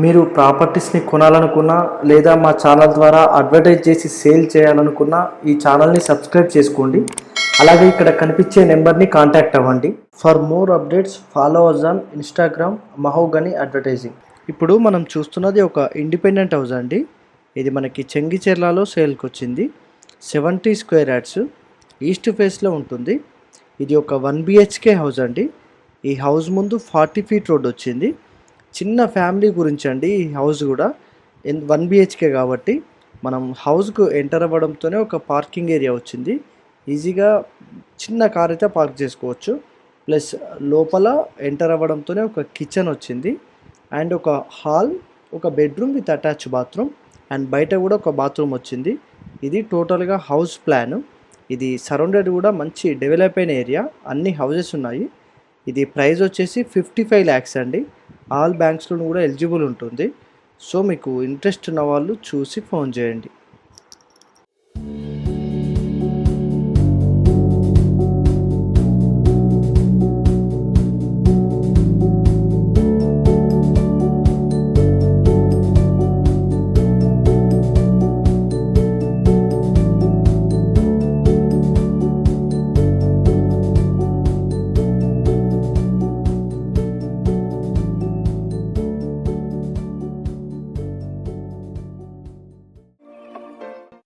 మీరు ప్రాపర్టీస్ని కొనాలనుకున్నా లేదా మా ఛానల్ ద్వారా అడ్వర్టైజ్ చేసి సేల్ చేయాలనుకున్నా ఈ ఛానల్ని సబ్స్క్రైబ్ చేసుకోండి. అలాగే ఇక్కడ కనిపించే నెంబర్ని కాంటాక్ట్ అవ్వండి. For more updates follow us on Instagram mahogany advertising ఇప్పుడు మనం చూస్తున్నది ఒక ఇండిపెండెంట్ హౌస్ అండి. ఇది మనకి చెంగిచెర్లలో సేల్కి వచ్చింది. సెవెంటీ స్క్వేర్ యాడ్స్ ఈస్ట్ ఫేస్లో ఉంటుంది. ఇది ఒక వన్ బిహెచ్కే హౌస్ అండి. ఈ హౌస్ ముందు ఫార్టీ ఫీట్ రోడ్ వచ్చింది. చిన్న ఫ్యామిలీ గురించి అండి ఈ హౌస్ కూడా. వన్ బిహెచ్కే కాబట్టి మనం హౌస్కు ఎంటర్ అవ్వడంతోనే ఒక పార్కింగ్ ఏరియా వచ్చింది. ఈజీగా చిన్న కార్ అయితే పార్క్ చేసుకోవచ్చు. ప్లస్ లోపల ఎంటర్ అవ్వడంతోనే ఒక కిచెన్ వచ్చింది. అండ్ ఒక హాల్ ఒక bedroom with attach bathroom and బయట కూడా ఒక బాత్రూమ్ వచ్చింది. ఇది టోటల్గా హౌస్ ప్లాన్. ఇది సరౌండెడ్ కూడా మంచి డెవలప్ అయిన ఏరియా. అన్ని హౌజెస్ ఉన్నాయి. ఇది ప్రైస్ వచ్చేసి ఫిఫ్టీ ఫైవ్ ల్యాక్స్ అండి. ఆల్ బ్యాంక్స్లో కూడా ఎలిజిబుల్ ఉంటుంది. సో మీకు ఇంట్రెస్ట్ ఉన్న వాళ్ళు చూసి ఫోన్ చేయండి.